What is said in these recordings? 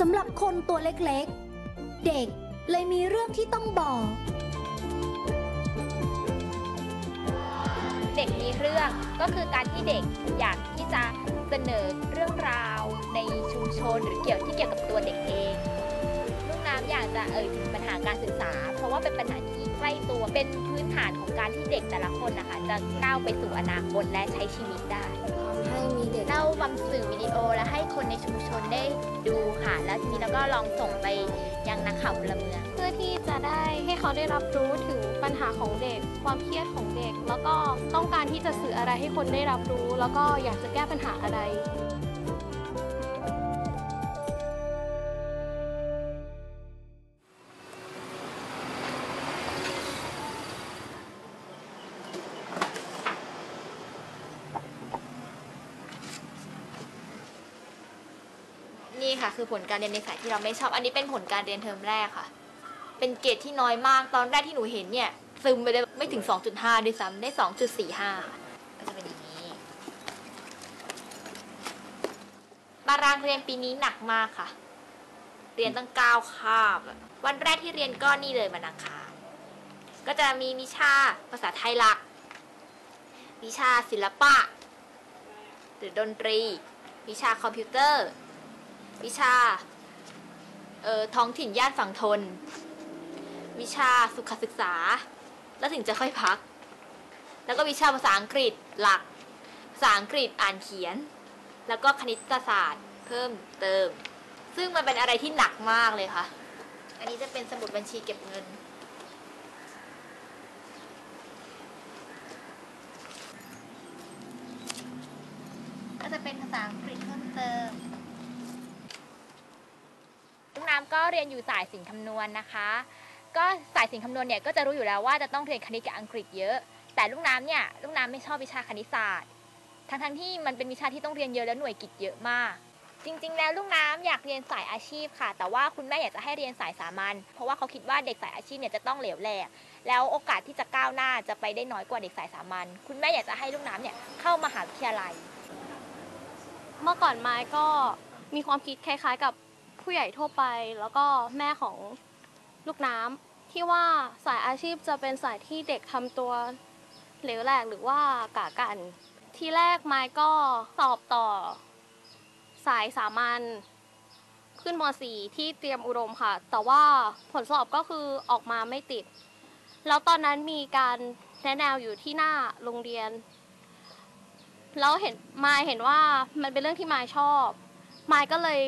สำหรับคนตัวเล็กๆ เด็กเลยมีเรื่องที่ต้องบอก เด็กมีเรื่องก็คือการที่เด็กอยากที่จะเสนอเรื่องราวในชุมชนหรือเกี่ยวที่เกี่ยวกับตัวเด็กเองลูกน้ำอยากจะเอ่ยถึงปัญหาการศึกษา เพราะว่าเป็นปัญหาที่ ใกล้ตัว เป็นพื้นฐานของการที่เด็กแต่ละคนนะคะจะก้าวไปสู่อนาคตและใช้ชีวิตได้ให้มีเด็กเล่าบางสื่อวิดีโอและให้คนในชุมชนได้ดูค่ะ แล้วทีนี้เราก็ลองส่งไปยังนักข่าวพลเมือง เพื่อที่จะได้ให้เขาได้รับรู้ถึงปัญหาของเด็ก ความเครียดของเด็ก แล้วก็ต้องการที่จะสื่ออะไรให้คนได้รับรู้ แล้วก็อยากจะแก้ปัญหาอะไร ผลการเรียนในสายที่เราไม่ชอบ อันนี้เป็นผลการเรียนเทอมแรกค่ะ เป็นเกรดที่น้อยมาก ตอนแรกที่หนูเห็นเนี่ย ซึมไปเลยไม่ถึง 2.5ด้วยซ้ำได้ 2.45ค่ะก็จะเป็นอย่างนี้ ตารางเรียนปีนี้หนักมากค่ะ เรียนตั้ง9คาบ วันแรกที่เรียนก็นี่เลยวันอังคารก็จะมีวิชาภาษาไทยหลัก วิชาศิลปะ หรือดนตรี วิชาคอมพิวเตอร์ วิชาเอ่อท้องถิ่นย่านฝั่งทน วิชาสุขศึกษา แล้วถึงจะค่อยพัก แล้วก็วิชาภาษาอังกฤษหลัก ภาษาอังกฤษอ่านเขียน แล้วก็คณิตศาสตร์ เพิ่มเติม ซึ่งมันเป็นอะไรที่หนักมากเลยค่ะ อันนี้จะเป็นสมุดบัญชีเก็บเงินก็จะเป็นภาษาอังกฤษเพิ่มเติม ลูกน้ำก็เรียนอยู่สายสินคำนวณนะคะ ก็สายสินคำนวณเนี่ยก็จะรู้อยู่แล้วว่าจะต้องเรียนคณิตกับอังกฤษเยอะ แต่ลูกน้ำเนี่ยลูกน้ำไม่ชอบวิชาคณิตศาสตร์ ทั้งทั้งๆที่มันเป็นวิชาที่ต้องเรียนเยอะและหน่วยกิจเยอะมาก จริง ๆ แล้วลูกน้ำอยากเรียนสายอาชีพค่ะ แต่ว่าคุณแม่อยากจะให้เรียนสายสามัญเพราะว่าเขาคิดว่าเด็กสายอาชีพเนี่ยจะต้องเหลวแหลกแล้วโอกาสที่จะก้าวหน้าจะไปได้น้อยกว่าเด็กสายสามัญคุณแม่อยากจะให้ลูกน้ำเนี่ยเข้ามหาวิทยาลัย เมื่อก่อนไม้ก็มีความคิดคล้ายๆกับ ผู้ใหญ่ทั่วไป แล้วก็แม่ของลูกน้ำที่ว่าสายอาชีพจะเป็นสายที่เด็กทำตัวเหลวแหลกหรือว่ากากัน ที่แรกไม้ก็สอบต่อ สายสามัญขึ้นม .4 ที่เตรียมอุดมค่ะ แต่ว่าผลสอบก็คือออกมาไม่ติด แล้วตอนนั้นมีการแนะแนวอยู่ที่หน้าโรงเรียน แล้วเห็นมายเห็นว่ามันเป็นเรื่องที่มายชอบ มายก็เลย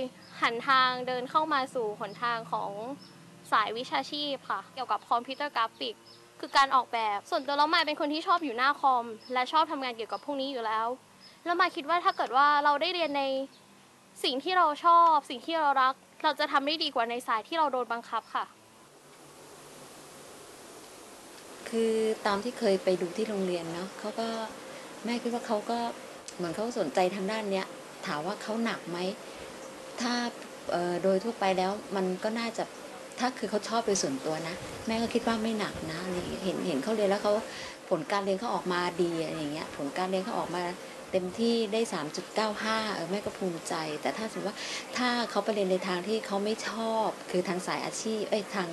หันทางเดินเข้ามาสู่หนทางของสายวิชาชีพค่ะ เกี่ยวกับคอมพิวเตอร์กราฟิก คือการออกแบบ ส่วนตัวแล้วมายเป็นคนที่ชอบอยู่หน้าคอม และชอบทำงานเกี่ยวกับพวกนี้อยู่แล้ว แล้วมายคิดว่าถ้าเกิดว่าเราได้เรียนในสิ่งที่เราชอบ สิ่งที่เรารัก เราจะทำได้ดีกว่าในสายที่เราโดนบังคับค่ะ คือตามที่เคยไปดูที่โรงเรียนเนาะเขาก็แม่คิดว่าเขาก็เหมือนเขาสนใจทางด้านเนี้ยถามว่าเขาหนักไหม ถ้าโดยทั่วไปแล้วมันก็น่าจะถ้าคือเขาชอบโดยส่วนตัวนะ แม่ก็คิดว่าไม่หนักนะเงี้ยเห็นเห็นเขาเรียนแล้วเขาผลการเรียนเขาออกมาดีอะไรอย่างเงี้ยผลการเรียนเขาออกมาเต็มที่ได้ 3.95เออแม่ก็ภูมิใจ แต่ถ้าสมมติว่าถ้าเขาไปเรียนในทางที่เขาไม่ชอบ คือทางสายอาชีพเอ้ยทาง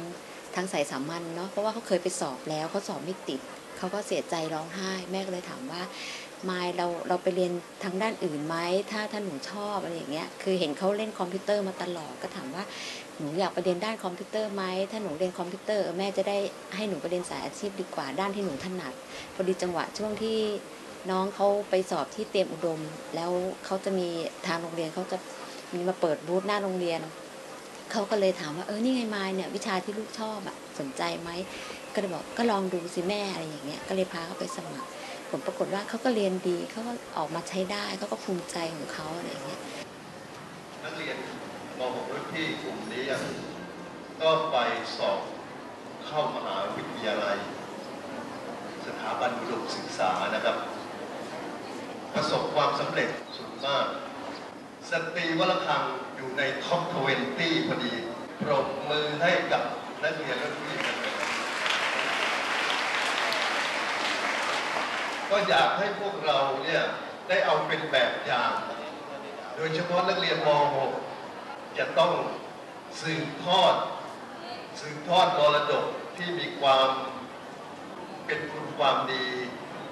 ทางสายสามัญเนาะเพราะว่าเขาเคยไปสอบแล้วเขาสอบไม่ติดเขาก็เสียใจร้องไห้ แม่ก็เลยถามว่า มายเราเราไปเรียนทางด้านอื่นไหมถ้าถ้าหนูชอบอะไรอย่างเงี้ยคือเห็นเขาเล่นคอมพิวเตอร์มาตลอดก็ถามว่าหนูอยากไปเรียนด้านคอมพิวเตอร์ไหมถ้าหนูเรียนคอมพิวเตอร์แม่จะได้ให้หนูไปเรียนสายอาชีพดีกว่าด้านที่หนูถนัดพอดีจังหวะช่วงที่น้องเขาไปสอบที่เตรียมอุดม แล้วเขาจะมีทางโรงเรียนเขาจะมีมาเปิดบูธหน้าโรงเรียนเขาก็เลยถามว่าเออนี่ไงมายเนี่ยวิชาที่ลูกชอบอะสนใจไหมก็เลยบอกก็ลองดูสิแม่อะไรอย่างเงี้ยก็เลยพาเขาไปสมัคร ผลปรากฏว่าเขาก็เรียนดีเขาก็ออกมาใช้ได้เขาก็ภูมิใจของเขาอะไรอย่างเงี้ยนักเรียนม .6 รุ่นพี่กลุ่มนี้ก็ไปสอบเข้ามหาวิทยาลัย สถาบันอุดมศึกษานะครับ ประสบความสำเร็จสูงมาก สตรีวรคังอยู่ในท็อป 20 พอดีปรบมือให้กับนักเรียนรุ่นพี่ ก็อยากให้พวกเราเนี่ยได้เอาเป็นแบบอย่าง โดยเฉพาะนักเรียนม .6 จะต้องสืบทอดสืบทอดมรดกที่มีความเป็นคุณความดี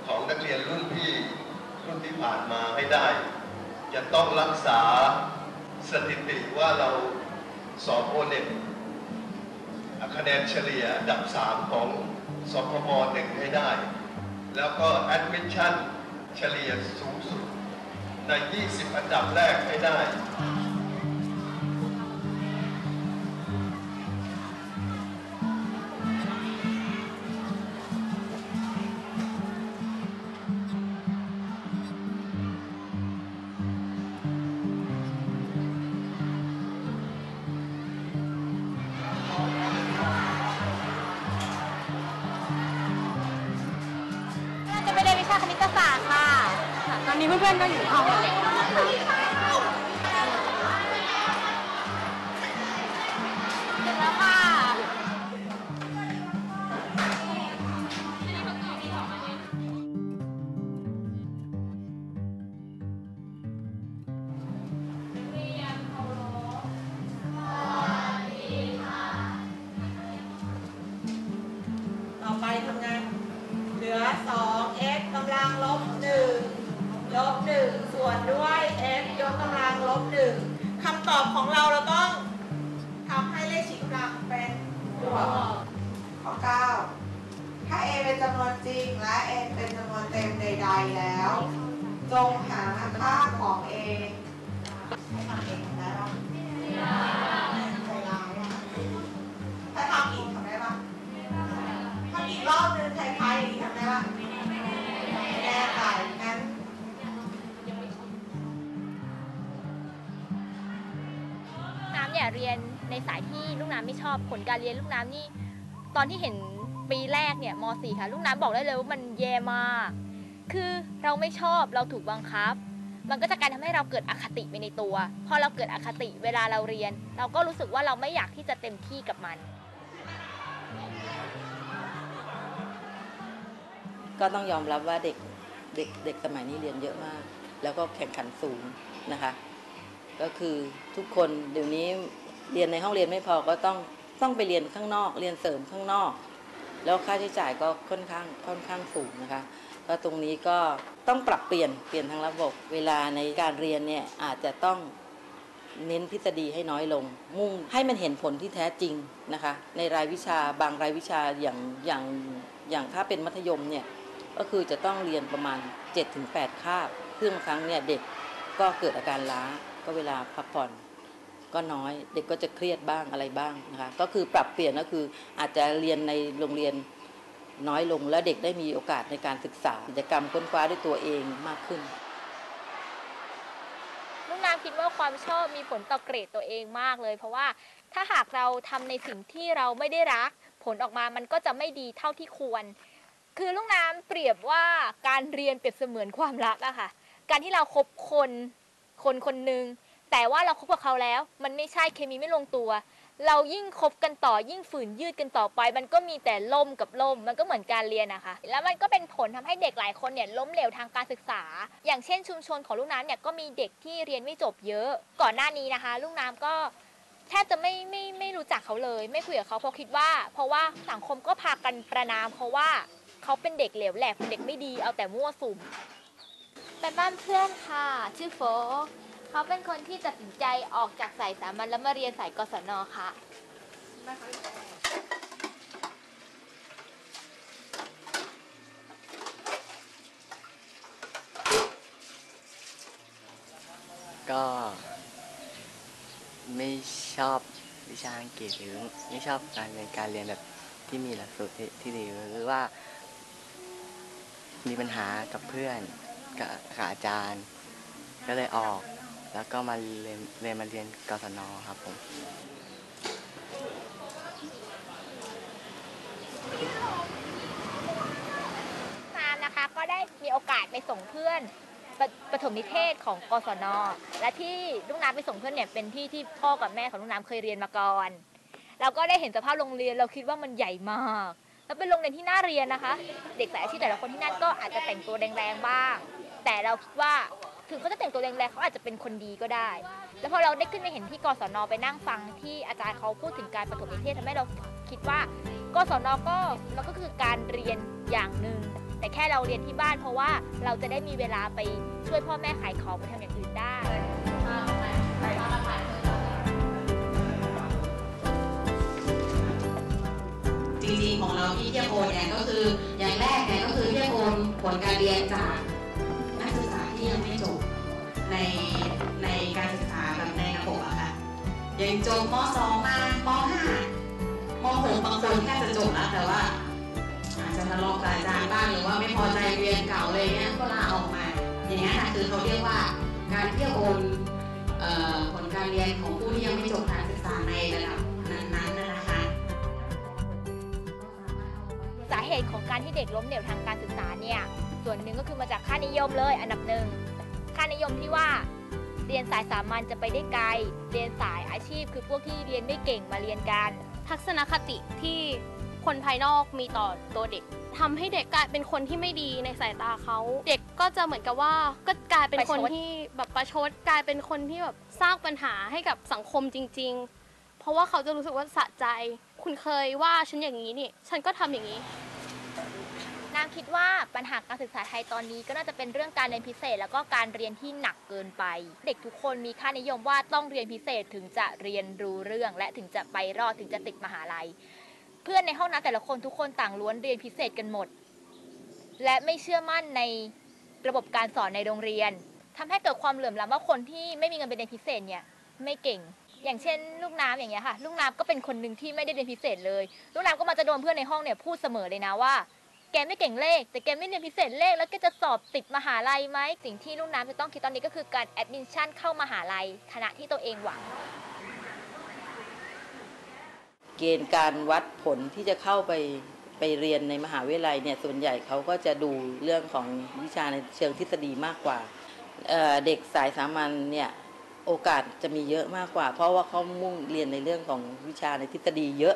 ของนักเรียนรุ่นพี่รุ่นที่ผ่านมาให้ได้ จะต้องรักษาสถิติว่าเราสอบโอเน็ตคะแนนเฉลี่ยอันดับ3ของสพมหนึ่งให้ได้ แล้วก็ admission เฉลี่ยสูงสุดใน 20 อันดับแรกให้ได้ วิชาคณิตศาสตร์ค่ะ ตอนนี้เพื่อนๆก็อยู่ห้องกันแล้วถึง แล้ว จงหาค่าของ a ให้ทำเองได้ปะใจร้ายอะถ้าทำอีกทำได้ปะถ้าอีกรอบนึงคล้ายๆอย่างนี้ทำได้ปะแน่ใจงั้นน้ำเนี่ยเรียนในสายที่ลูกน้ำไม่ชอบผลการเรียนลูกน้ำนี่ ตอนที่เห็นปีแรกเนี่ยม .4 ค่ะ ลูกน้ำบอกได้เลยว่ามันแย่มาก คือเราไม่ชอบเราถูกบังคับ มันก็จะกลารทำให้เราเกิดอคติไปในตัว พอเราเกิดอคติเวลาเราเรียน เราก็รู้สึกว่าเราไม่อยากที่จะเต็มที่กับมัน ก็ต้องยอมรับว่าเด็กเด็กเด็กสมัยนี้เรียนเยอะมาก แล้วก็แข่งขันสูงนะคะ ก็คือทุกคนเดี๋ยวนี้เรียนในห้องเรียนไม่พอก็ต้องต้องไปเรียนข้างนอก เรียนเสริมข้างนอก แล้วค่าใช้จ่ายก็ค่อนข้างค่อนข้างสูงนะคะ ก็ตรงนี้ก็ต้องปรับเปลี่ยนเปลี่ยนทางระบบ เวลาในการเรียนเนี่ยอาจจะต้องเน้นทฤษฎีให้น้อยลง มุ่งให้มันเห็นผลที่แท้จริงนะคะ ในรายวิชาบางรายวิชาอย่างอย่างอย่างถ้าเป็นมัธยมเนี่ยก็คือจะต้องเรียนประมาณ 7-8 คาบซึ่งบางครั้งเนี่ยเด็กก็เกิดอาการล้าก็เวลาพักผ่อนก็น้อยเด็กก็จะเครียดบ้างอะไรบ้างนะคะก็คือปรับเปลี่ยนก็คืออาจจะเรียนในโรงเรียน น้อยลงและเด็กได้มีโอกาสในการศึกษากิจกรรมค้นคว้าด้วยตัวเองมากขึ้นลูกน้ำคิดว่าความชอบมีผลต่อเกรดตัวเองมากเลย เพราะว่าถ้าหากเราทำในสิ่งที่เราไม่ได้รัก ผลออกมามันก็จะไม่ดีเท่าที่ควร คือลูกน้ำเปรียบว่าการเรียนเปรียบเสมือนความรักอะค่ะ การที่เราคบคนคนคนหนึ่งแต่ว่าเราคบกับเขาแล้ว มันไม่ใช่เคมีไม่ลงตัว เรายิ่งคบกันต่อยิ่งฝืนยืดกันต่อไป มันก็มีแต่ล่มกับล่มมันก็เหมือนการเรียนนะคะ แล้วมันก็เป็นผลทำให้เด็กหลายคนเนี่ยล้มเหลวทางการศึกษา อย่างเช่นชุมชนของลูกน้ำเนี่ยก็มีเด็กที่เรียนไม่จบเยอะ ก่อนหน้านี้นะคะ ลูกน้ำก็แทบจะไม่ไม่ไม่รู้จักเขาเลย ไม่คุยกับเขาเพราะคิดว่า เพราะว่าสังคมก็พากันประนามเขาว่าเขาเป็นเด็กเหลวแหลกเป็นเด็กไม่ดีเอาแต่มั่วสุมไปบ้านเพื่อนค่ะชื่อโฟ เขาเป็นคนที่ตัดสินใจออกจากสายสามัญแล้วมาเรียนสายกศนค่ะ ก็ไม่ชอบวิชาอังกฤษหรือไม่ชอบการเรียนการเรียนแบบที่มีหลักสูตรที่ที่ดีหรือว่า มีปัญหากับเพื่อนกับกับอาจารย์ ก็เลยออก แล้วก็มาเรียนเรียนมาเรียนกศนครับผมน้ำนะคะก็ได้มีโอกาสไปส่งเพื่อนปประถมนิเทศของกศน และที่ลูกน้ำไปส่งเพื่อนเนี่ยเป็นที่ที่พ่อกับแม่ของลูกน้ำเคยเรียนมาก่อน เราก็ได้เห็นสภาพโรงเรียนเราคิดว่ามันใหญ่มาก แล้วเป็นโรงเรียนที่น่าเรียนนะคะ เด็กสายอาชีพแต่ละคนที่นั่นก็อาจจะแต่งตัวแรงๆบ้าง แต่เราคิดว่า ถึงเขาจะแต่งตัวแรงๆเขาอาจจะเป็นคนดีก็ได้ แล้วพอเราได้ขึ้นไปเห็นที่กศนไปนั่งฟังที่อาจารย์เขาพูดถึงการปฐมนิเทศทำให้เราคิดว่ากศนก็เราก็คือการเรียนอย่างหนึ่งแต่แค่เราเรียนที่บ้านเพราะว่าเราจะได้มีเวลาไปช่วยพ่อแม่ขายของไปทำอย่างอื่นได้จริงๆของเราที่เทียบโอนเนี่ยก็คืออย่างแรกเนี่ยก็คือเทียบโอนผลการเรียนจาก จบม .2 มาม .5 ม .6 บางคนแค่จะจบแล้วแต่ว่า อาจจะทะเลาะกับอาจารย์บ้างหรือว่าไม่พอใจเรียนเก่าอะไรเงี้ยก็ลาออกมา อย่างนี้ยค่ะคือเขาเรียกว่าการเทียโอนผลการเรียนของผู้ที่ยังไม่จบการศึกษาในระดับนั้นๆนะคะสาเหตุของการที่เด็กล้มเหลวทางการศึกษาเนี่ยส่วนหนึ่งก็คือมาจากค่านิยมเลยอันดับหนึ่งค่านิยมที่ว่า เรียนสายสามัญจะไปได้ไกล เรียนสายอาชีพ คือพวกที่เรียนไม่เก่งมาเรียนกัน ทัศนคติที่คนภายนอกมีต่อตัวเด็กทำให้เด็กกลายเป็นคนที่ไม่ดีในสายตาเขา เด็กก็จะเหมือนกับว่าก็กลายเป็นคนประชดที่แบบประชดกลายเป็นคนที่แบบสร้างปัญหาให้กับสังคมจริง ๆ เพราะว่าเขาจะรู้สึกว่าสะใจ คุณเคยว่าฉันอย่างนี้นี่ ฉันก็ทำอย่างนี้ นางคิดว่าปัญหาการศึกษาไทยตอนนี้ก็น่าจะเป็นเรื่องการเรียนพิเศษ แล้วก็การเรียนที่หนักเกินไป เด็กทุกคนมีค่านิยมว่าต้องเรียนพิเศษถึงจะเรียนรู้เรื่อง และถึงจะไปรอดถึงจะติดมหาลัย เพื่อนในห้องนั้นแต่ละคนทุกคนต่างล้วนเรียนพิเศษกันหมด และไม่เชื่อมั่นในระบบการสอนในโรงเรียนทำให้เกิดความเหลื่อมล้ำว่าคนที่ไม่มีเงินไปเรียนพิเศษเนี่ยไม่เก่ง อย่างเช่น ลูกน้ำอย่างเงี้ยค่ะ ลูกน้ำก็เป็นคนหนึ่งที่ไม่ได้เรียนพิเศษเลย ลูกน้ำก็มาจะโดนเพื่อนในห้องเนี่ยพูดเสมอเลยนะว่า แกไม่เก่งเลข แต่แกไม่เรียนพิเศษเลข แล้วแกจะสอบติดมหาลัยไหมสิ่งที่ลูกน้ำจะต้องคิดตอนนี้ก็คือการแอดมิชชั่นเข้ามหาลัยคณะที่ตัวเองหวัง เกณฑ์การวัดผลที่จะเข้าไปไปเรียนในมหาวิทยาลัยเนี่ยส่วนใหญ่เขาก็จะดูเรื่องของวิชาในเชิงทฤษฎีมากกว่าเเด็กสายสามัญเนี่ยโอกาสจะมีเยอะมากกว่า เพราะว่าเขามุ่งเรียนในเรื่องของวิชาในทฤษฎีเยอะ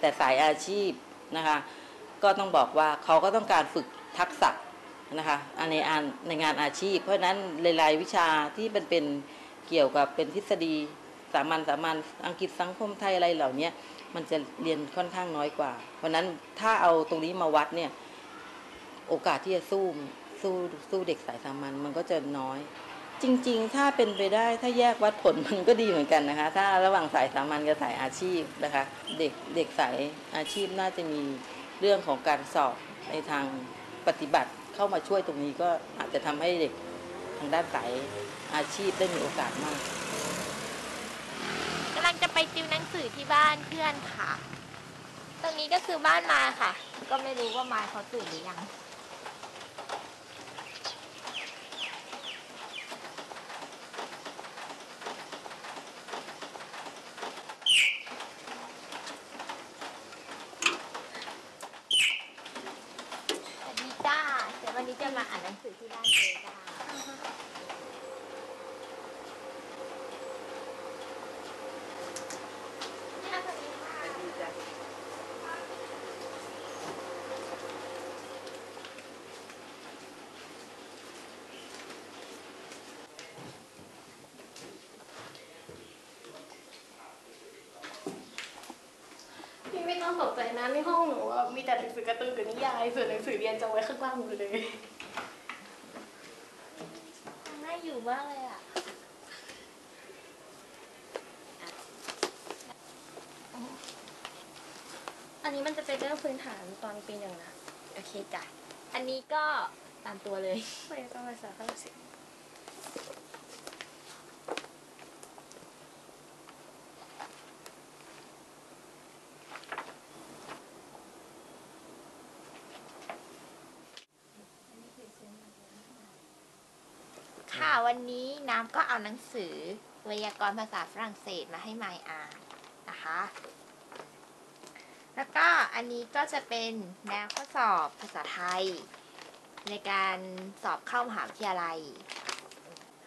แต่สายอาชีพนะคะ ก็ต้องบอกว่าเขาก็ต้องการฝึกทักษะนะคะในอันในงานอาชีพ เพราะฉะนั้นหลายๆวิชาที่มันเป็นเกี่ยวกับเป็นทฤษฎีสามัญสามัญอังกฤษสังคมไทยอะไรเหล่านี้มันจะเรียนค่อนข้างน้อยกว่า เพราะฉะนั้นถ้าเอาตรงนี้มาวัดเนี่ยโอกาสที่จะสู้สู้สู้เด็กสายสามัญมันก็จะน้อย จริง ๆ ถ้าเป็นไปได้ถ้าแยกวัดผลมันก็ดีเหมือนกันนะคะ ถ้าระหว่างสายสามัญกับสายอาชีพนะคะ เด็กเด็กสายอาชีพน่าจะมี เรื่องของการสอบในทางปฏิบัติเข้ามาช่วยตรงนี้ก็อาจจะทำให้เด็กทางด้านสายอาชีพได้มีโอกาสมากกำลังจะไปติวหนังสือที่บ้านเพื่อนค่ะ ตรงนี้ก็คือบ้านมาค่ะ ก็ไม่รู้ว่ามาเขาตื่นหรือยัง สวัสดีจ้า เดี๋ยววันนี้จะมาอ่านหนังสือที่บ้านเจจ้า พี่ไม่ต้องตกใจนะในห้องหนูอะมีแต่หนังสือการ์ตูนกับนิยายส่วนหนังสือเรียนจะไว้ข้างล่างหมดเลยน่าอยู่มากเลยอะอันนี้มันจะเป็นเรื่องพื้นฐานตอนปีหนึ่งนะ โอเคจ้ะ อันนี้ก็ตามตัวเลย ไม่ต้องภาษาฝรั่งเศส ค่ะวันนี้น้ำก็เอาหนังสือไวยากรณ์ภาษาฝรั่งเศสมาให้ไมอ่านนะคะ แล้วก็อันนี้ก็จะเป็นแนวข้อสอบภาษาไทย ในการสอบเข้ามหาวิทยาลัย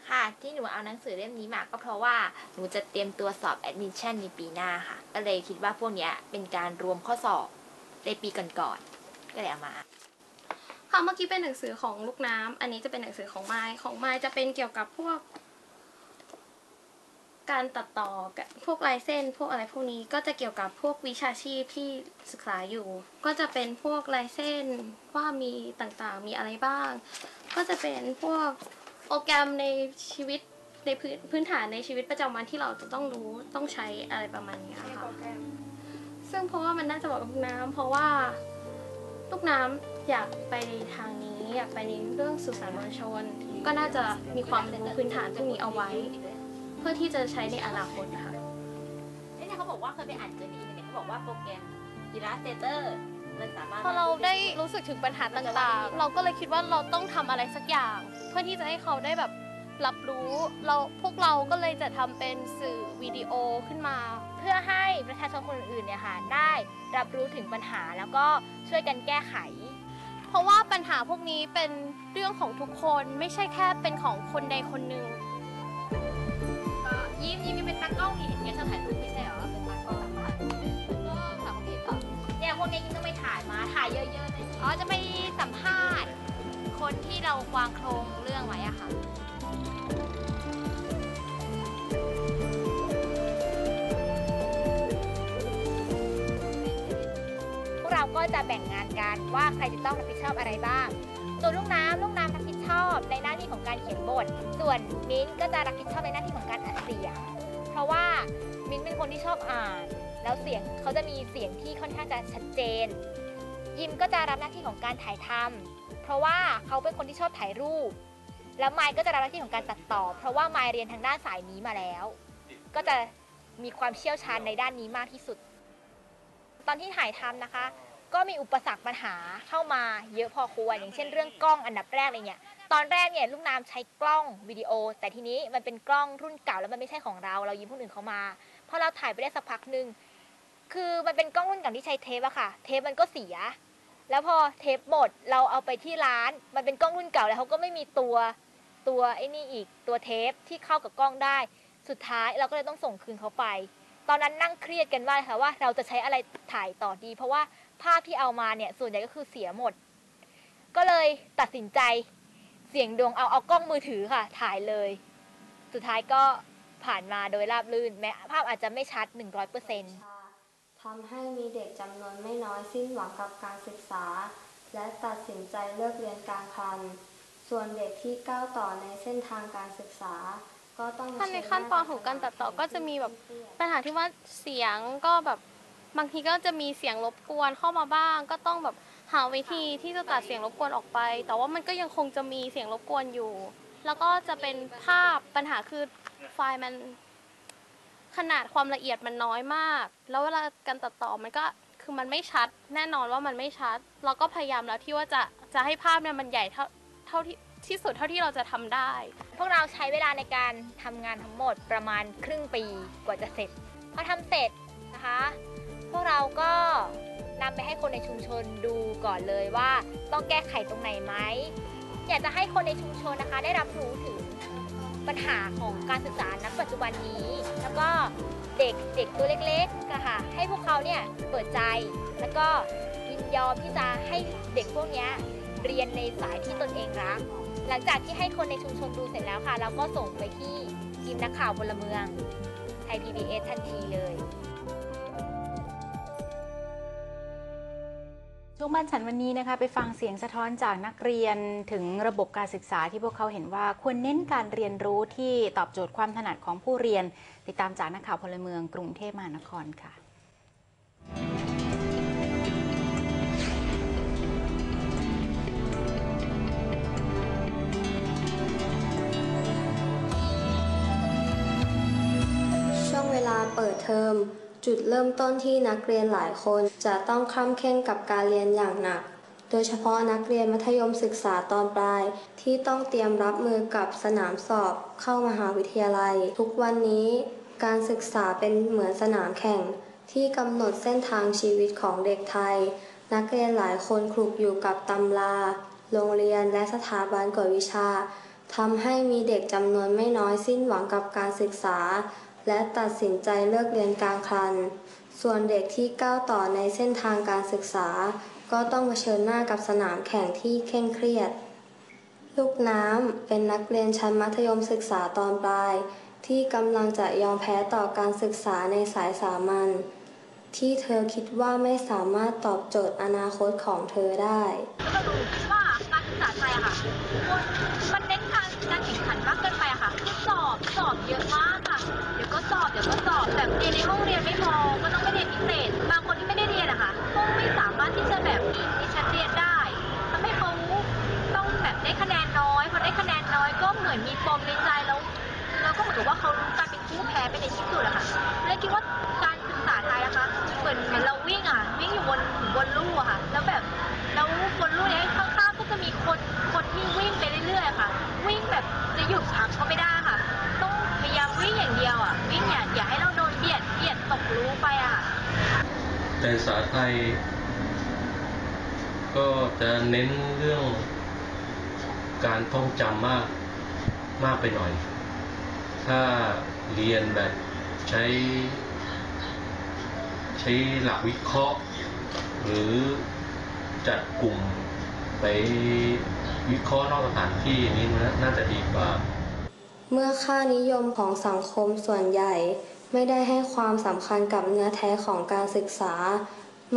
ค่ะที่หนูเอาหนังสือเล่มนี้มาก็เพราะว่าหนูจะเตรียมตัวสอบแอดมิชชั่นในปีหน้าค่ะ ก็เลยคิดว่าพวกนี้เป็นการรวมข้อสอบในปีก่อนๆก็เลยเอามา ค่ะเมื่อกี้เป็นหนังสือของลูกน้ำอันนี้จะเป็นหนังสือของไม้ของไม้จะเป็นเกี่ยวกับพวก การตัดต่อกับพวกลายเส้น พวกอะไรพวกนี้ก็จะเกี่ยวกับพวกวิชาชีพที่ศึกษาอยู่ ก็จะเป็นพวกลายเส้นว่ามีต่างๆ มีอะไรบ้าง ก็จะเป็นพวกโปรแกรมในชีวิตในพื้นพื้นฐานในชีวิตประจำวันที่เราจะต้องรู้ต้องใช้อะไรประมาณเนี้ยค่ะซึ่งเพราะว่ามันน่าจะเหมาะกับลูกน้ำเพราะว่า ลูกน้ำอยากไปในทางนี้อยากไปในเรื่องสื่อสารมวลชน ก็น่าจะมีความรู้พื้นฐานพวกนี้เอาไว้ เพื่อที่จะใช้ในอนาคตค่ะเอ้ยเนี่ยเขาบอกว่าเคยไปอ่านเจอในอินเทอร์เน็ตเขาบอกว่าโปรแกรม Illustrator มันสามารถพอเราได้รู้สึกถึงปัญหาต่างๆ เราก็เลยคิดว่าเราต้องทำอะไรสักอย่าง เพื่อที่จะให้เขาได้แบบ รับรู้เราพวกเราก็เลยจะทำเป็นสื่อวิดีโอขึ้นมา เพื่อให้ประชาชนคนอื่นเนี่ยค่ะได้รับรู้ถึงปัญหาแล้วก็ช่วยกันแก้ไข เพราะว่าปัญหาพวกนี้เป็นเรื่องของทุกคนไม่ใช่แค่เป็นของคนใดคนหนึ่งยิ้มยิ้มยิ้มเป็นตากล้องนี่เห็นแกชอบถ่ายรูปไม่ใช่เหรอเป็นตากล้องก็ถามผิดเหรอเนี่ยพวกนี้ยิ้มต้องไปถ่ายมาถ่ายเยอะๆเลยอ๋อจะไปสัมภาษณ์ คนที่เราวางโครงเรื่องไว้อะค่ะ พวกเราก็จะแบ่งงานกันว่าใครจะต้องรับผิดชอบอะไรบ้าง ส่วนลูกน้ำลูกน้ำรับผิดชอบในหน้าที่ของการเขียนบท ส่วนมิ้นก็จะรับผิดชอบในหน้าที่ของการอัดเสียง เพราะว่ามิ้นเป็นคนที่ชอบอ่าน แล้วเสียงเขาจะมีเสียงที่ค่อนข้างจะชัดเจน ยิมก็จะรับหน้าที่ของการถ่ายทำเพราะว่าเขาเป็นคนที่ชอบถ่ายรูป แล้วไมค์ก็จะรับหน้าที่ของการตัดต่อ เพราะว่าไมค์เรียนทางด้านสายนี้มาแล้ว ก็จะมีความเชี่ยวชาญในด้านนี้มากที่สุด ตอนที่ถ่ายทำนะคะ ก็มีอุปสรรคปัญหาเข้ามาเยอะพอควรอย่างเช่นเรื่องกล้องอันดับแรกเลยเนี่ยตอนแรกเนี่ยลูกน้ำใช้กล้องวิดีโอ แต่ทีนี้มันเป็นกล้องรุ่นเก่าแล้วมันไม่ใช่ของเรา เรายืมคนอื่นเขามาพอเราถ่ายไปได้สักพักหนึ่งคือมันเป็นกล้องรุ่นเก่าที่ใช้เทปอะค่ะ เทปมันก็เสีย แล้วพอเทปหมดเราเอาไปที่ร้าน มันเป็นกล้องรุ่นเก่าแล้วเขาก็ไม่มีตัวตัวไอ้นี่อีกตัวเทปที่เข้ากับกล้องได้ สุดท้ายเราก็เลยต้องส่งคืนเขาไป ตอนนั้นนั่งเครียดกันว่าค่ะว่าเราจะใช้อะไรถ่ายต่อดี เพราะว่าภาพที่เอามาเนี่ยส่วนใหญ่ก็คือเสียหมด ก็เลยตัดสินใจเสี่ยงดวงเอาเอากล้องมือถือค่ะ ถ่ายเลย สุดท้ายก็ผ่านมาโดยราบรื่นแม้ภาพอาจจะไม่ชัด 100% ทำให้มีเด็กจำนวนไม่น้อยสิ้นหวังกับการศึกษา และตัดสินใจเลิกเรียนกลางคัน ส่วนเด็กที่ก้าวต่อในเส้นทางการศึกษา ก็ต้องขั้นในขั้นตอนของการตัดต่อก็จะมีแบบปัญหาที่ว่าเสียงก็แบบบางทีก็จะมีเสียงรบกวนเข้ามาบ้าง ก็ต้องแบบหาวิธีที่จะตัดเสียงรบกวนออกไป แต่ว่ามันก็ยังคงจะมีเสียงรบกวนอยู่ แล้วก็จะเป็นภาพปัญหาคือไฟล์มัน ขนาดความละเอียดมันน้อยมาก แล้วเวลาการตัดต่อมันก็คือมันไม่ชัด แน่นอนว่ามันไม่ชัด เราก็พยายามแล้วที่ว่าจะจะให้ภาพเนี่ยมันใหญ่เท่าเท่าที่ที่สุดเท่าที่เราจะทำได้ พวกเราใช้เวลาในการทำงานทั้งหมดประมาณครึ่งปีกว่าจะเสร็จพอทำเสร็จนะคะ พวกเราก็นำไปให้คนในชุมชนดูก่อนเลยว่าต้องแก้ไขตรงไหนไหมอยากจะให้คนในชุมชนนะคะ ได้รับรู้ถึง ปัญหาของการศึกษาณปัจจุบันนี้ แล้วก็เด็กเด็กตัวเล็กๆค่ะ ให้พวกเขาเนี่ยเปิดใจ แล้วก็ยินยอมที่จะให้เด็กพวกนี้เรียนในสายที่ตนเองรัก หลังจากที่ให้คนในชุมชนดูเสร็จแล้วค่ะ เราก็ส่งไปที่ทีมนักข่าวพลเมืองไทย PBS ทันทีเลย ช่วงบ้านฉันวันนี้นะคะไปฟังเสียงสะท้อนจากนักเรียนถึงระบบการศึกษาที่พวกเขาเห็นว่าควรเน้นการเรียนรู้ที่ตอบโจทย์ความถนัดของผู้เรียน ติดตามจากนักข่าวพลเมืองกรุงเทพมหานครค่ะ ช่วงเวลาเปิดเทอม จุดเริ่มต้นที่นักเรียนหลายคนจะต้องคร่ำเคร่งกับการเรียนอย่างหนัก โดยเฉพาะนักเรียนมัธยมศึกษาตอนปลาย ที่ต้องเตรียมรับมือกับสนามสอบเข้ามหาวิทยาลัย ทุกวันนี้การศึกษาเป็นเหมือนสนามแข่ง ที่กำหนดเส้นทางชีวิตของเด็กไทย นักเรียนหลายคนคลุกอยู่กับตำรา โรงเรียนและสถาบันกวดวิชาทำให้มีเด็กจำนวนไม่น้อยสิ้นหวังกับการศึกษา และตัดสินใจเลิกเรียนกลางคัน ส่วนเด็กที่ก้าวต่อในเส้นทางการศึกษา ก็ต้องเผชิญหน้ากับสนามแข่งที่เคร่งเครียด ลูกน้ำเป็นนักเรียนชั้นมัธยมศึกษาตอนปลาย ที่กำลังจะยอมแพ้ต่อการศึกษาในสายสามัญที่เธอคิดว่าไม่สามารถตอบโจทย์อนาคตของเธอได้ก็ดูว่าการศึกษาไทยค่ะ ษาไทย ก็จะเน้นเรื่องการท่องจำมากมากไปหน่อย ถ้าเรียนแบบใช้ ใช้หลักวิเคราะห์ หรือจัดกลุ่มไปวิเคราะห์นอกสถานที่นี้น่าจะดีกว่า เมื่อค่านิยมของสังคมส่วนใหญ่ ไม่ได้ให้ความสำคัญกับเนื้อแท้ของการศึกษา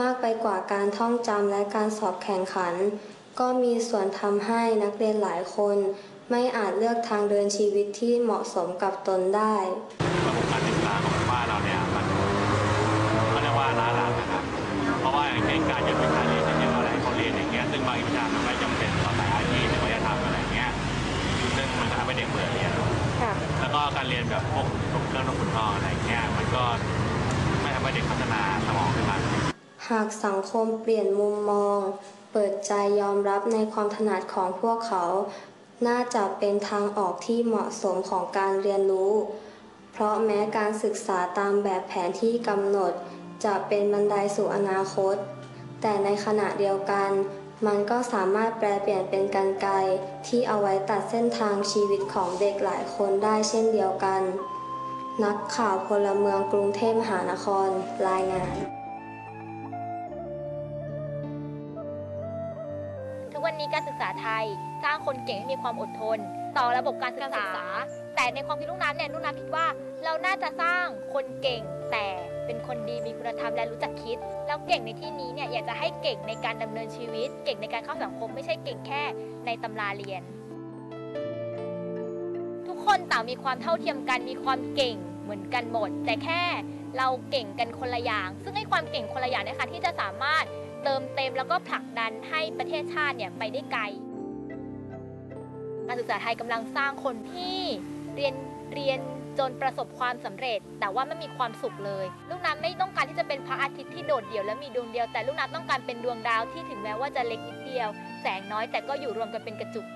มากไปกว่าการท่องจำและการสอบแข่งขัน ก็มีส่วนทำให้นักเรียนหลายคน ไม่อาจเลือกทางเดินชีวิตที่เหมาะสมกับตนได้ระบบการศึกษาของบ้านเราเนี่ยมันเรียกว่าล้าหลังนะครับเพราะว่าอย่างเช่นการจะเรียนจะเรียน ก็การเรียนแบบพวกเครื่องนกขุนทองอะไรเงี้ยมันก็ไม่ทำให้เด็กพัฒนาสมองขึ้นมาหากสังคมเปลี่ยนมุมมอง เปิดใจยอมรับในความถนัดของพวกเขา น่าจะเป็นทางออกที่เหมาะสมของการเรียนรู้ เพราะแม้การศึกษาตามแบบแผนที่กำหนด จะเป็นบันไดสู่อนาคต แต่ในขณะเดียวกัน มันก็สามารถแปลเปลี่ยนเป็นกันไกรที่เอาไว้ตัดเส้นทางชีวิตของเด็กหลายคนได้เช่นเดียวกัน นักข่าวพลเมืองกรุงเทพมหานครรายงาน ทุกวันนี้การศึกษาไทยสร้างคนเก่งให้มีความอดทน ต่อระบบการศึกษา แต่ในความคิดลูกน้ำเนี่ยลูกน้ำคิดว่าเราน่าจะสร้างคนเก่งแต่เป็นคนดีมีคุณธรรมและรู้จักคิด แล้วเก่งในที่นี้เนี่ยอยากจะให้เก่งในการดำเนินชีวิต เก่งในการเข้าสังคมไม่ใช่เก่งแค่ในตำราเรียน ทุกคนต่างมีความเท่าเทียมกันมีความเก่งเหมือนกันหมด แต่แค่เราเก่งกันคนละอย่าง ซึ่งให้ความเก่งคนละอย่างนะคะที่จะสามารถเติมเต็มแล้วก็ผลักดันให้ประเทศชาติเนี่ยไปได้ไกล การศึกษาไทยกำลังสร้างคนที่เรียนเรียนจนประสบความสำเร็จ แต่ว่าไม่มีความสุขเลย ลูกน้ำไม่ต้องการที่จะเป็นพระอาทิตย์ที่โดดเดี่ยวและมีดวงเดียวแต่ลูกน้ำต้องการเป็นดวงดาวที่ถึงแม้ว่าจะเล็กนิดเดียว แสงน้อยแต่ก็อยู่รวมกันเป็นกระจุก